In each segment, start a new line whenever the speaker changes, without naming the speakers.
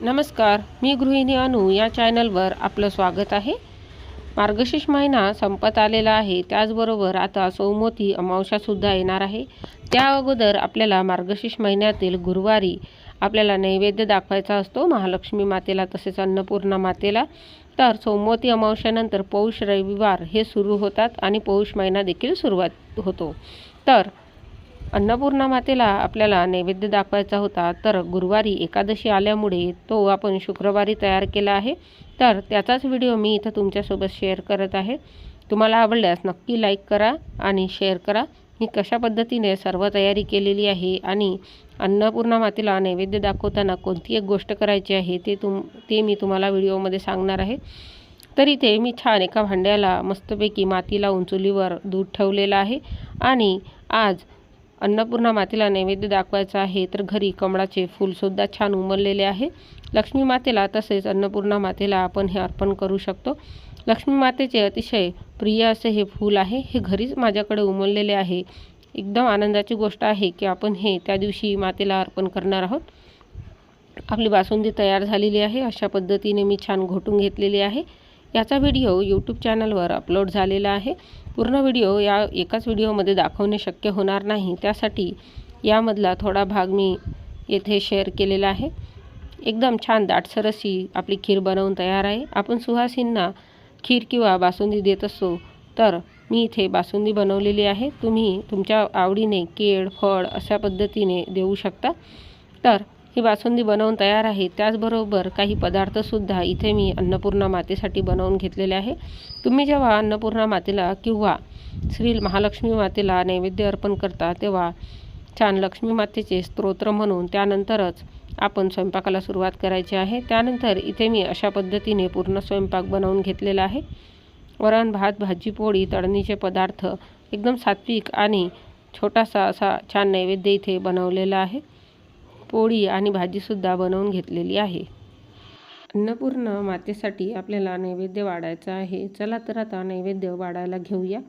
नमस्कार मी गृहिणी अनु या चॅनलवर आपलं स्वागत आहे. मार्गशीर्ष महिना संपत आलेला आहे त्याचबरोबर आता सौमोती अमावस्यासुद्धा येणार आहे. त्या अगोदर आपल्याला मार्गशीर्ष महिन्यातील गुरुवारी आपल्याला नैवेद्य दाखवायचा असतो महालक्ष्मी मातेला तसेच अन्नपूर्णा मातेला. तर सोमवती अमावस्यानंतर पौष रविवार हे सुरू होतात आणि पौष महिना देखील सुरुवात होतो. तर अन्नपूर्णा मातेला आपल्याला नैवेद्य दाखवायचा होता तर गुरुवारी एकादशी आल्यामुळे तो आपण शुक्रवारी तयार केला आहे. तर त्याचाच व्हिडिओ मी इथं तुमच्यासोबत शेअर करत आहे. तुम्हाला आवडल्यास नक्की लाईक करा आणि शेअर करा. मी कशा पद्धतीने सर्व तयारी केलेली आहे आणि अन्नपूर्णा मातेला नैवेद्य दाखवताना कोणती एक गोष्ट करायची आहे ते तुम ते मी तुम्हाला व्हिडिओमध्ये सांगणार आहे. तर इथे मी छान एका भांड्याला मस्तपैकी मातीला उंचुलीवर दूध ठेवलेलं आहे. आणि आज अन्नपूर्णा मातेला नैवेद्य दाखवायचा आहे तर घरी कमळाचे फूलसुद्धा छान उमललेले आहे. लक्ष्मी मातेला तसेच अन्नपूर्णा मातेला आपण हे अर्पण करू शकतो. लक्ष्मी मातेचे अतिशय प्रिय असे हे फूल आहे हे घरीच माझ्याकडे उमललेले आहे. एकदम आनंदाची गोष्ट आहे की आपण हे त्या दिवशी मातेला अर्पण करणार आहोत. आपली बासुंदी तयार झालेली आहे अशा पद्धतीने मी छान घोटून घेतलेली आहे. याचा व्हिडिओ यूट्यूब चॅनलवर अपलोड झालेला आहे. पूर्ण व्हिडिओ या एकाच व्हिडिओमध्ये दाखवणे शक्य होणार नाही. त्यासाठी यामधला थोडा भाग मी येथे शेअर केलेला आहे. एकदम छान दाटसर अशी आपली खीर बनवून तयार आहे. आपण सुहासींना खीर किंवा बासुंदी देत असतो तर मी इथे बासुंदी बनवलेली आहे. तुम्ही तुमच्या आवडीने केळ फळ अशा पद्धतीने देऊ शकता. तर ही बासुंदी बनवून तयार आहे. त्याचबरोबर काही पदार्थसुद्धा इथे मी अन्नपूर्णा मातेसाठी बनवून घेतलेले आहे. तुम्ही जेव्हा अन्नपूर्णा मातेला किंवा श्री महालक्ष्मी मातेला नैवेद्य अर्पण करता तेव्हा छान लक्ष्मी मातेचे स्तोत्र म्हणून त्यानंतरच आपण स्वयंपाकाला सुरुवात करायची आहे. त्यानंतर इथे मी अशा पद्धतीने पूर्ण स्वयंपाक बनवून घेतलेला आहे. वरण भात भाजी पोळी तळणीचे पदार्थ एकदम सात्विक आणि छोटासा असा छान नैवेद्य इथे बनवलेला आहे. पोळी आणि भाजीसुद्धा बनवून घेतलेली आहे. अन्नपूर्ण मातेसाठी आपल्याला नैवेद्य वाढायचा आहे. चला तर आता नैवेद्य वाढायला घेऊया.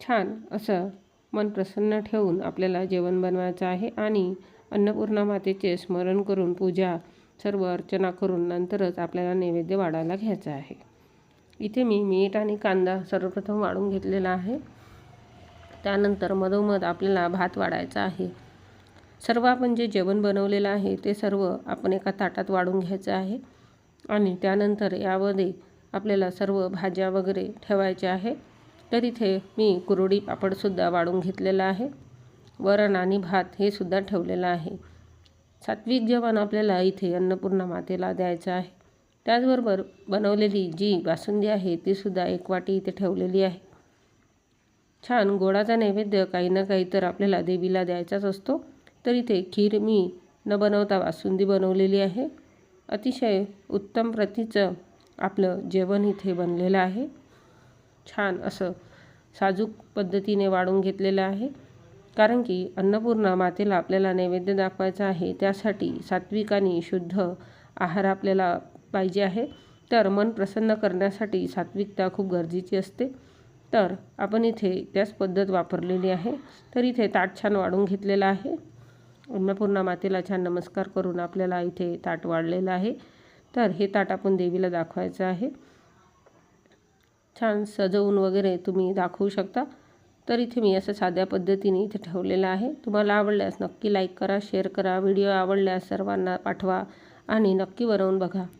छान असं मन प्रसन्न ठेवून आपल्याला जेवण बनवायचं आहे आणि अन्नपूर्णा मातेचे स्मरण करून पूजा सर्व अर्चना करून नंतरच आपल्याला नैवेद्य वाढायला घ्यायचा आहे. इथे मी मीठ आणि कांदा सर्वप्रथम वाढून घेतलेला आहे. त्यानंतर मधोमध आपल्याला भात वाढायचा आहे. सर्व आपण जे जेवण बनवलेलं आहे ते सर्व आपण एका ताटात वाढून घ्यायचं आहे. आणि त्यानंतर यामध्ये आपल्याला सर्व भाज्या वगैरे ठेवायच्या आहे. तर इथे मी कुरडी पापडसुद्धा वाढून घेतलेला आहे. वरण आणि भात हे सुद्धा ठेवलेलं आहे. सात्विक जेवण आपल्याला इथे अन्नपूर्णा मातेला द्यायचं आहे. त्याचबरोबर बनवलेली जी बासुंदी आहे तीसुद्धा एक वाटी इथे ठेवलेली आहे. छान गोडाचा नैवेद्य काही ना काही तर आपल्याला देवीला द्यायचाच असतो. तर इथे खीर मी न बनवता बासुंदी बनवलेली आहे. अतिशय उत्तम प्रतीचं आपलं जेवण इथे बनलेलं आहे. छान असं साजूक पद्धतीने वाढून घेतलेलं आहे. कारण की अन्नपूर्णा मातेला आपल्याला नैवेद्य दाखवायचा आहे त्यासाठी सात्विक आणि शुद्ध आहार आपल्याला पाहिजे आहे. तर मन प्रसन्न करण्यासाठी सात्विकता खूप गरजेची असते. तर आपण इथे त्याच पद्धत वापरलेली आहे. तर इथे ताट छान वाढून घेतलेलं आहे. अन्नपूर्णा मातेला छान नमस्कार करून आपल्याला इथे ताट वाढलेलं आहे. तर हे ताट आपण देवीला दाखवायचं आहे. छान सजवून वगैरे तुम्ही दाखवू शकता. तर इथे मी असं साध्या पद्धतीने इथे ठेवलेलं आहे. तुम्हाला आवडल्यास नक्की लाईक करा शेअर करा. व्हिडिओ आवडल्यास सर्वांना पाठवा आणि नक्की वरवून बघा.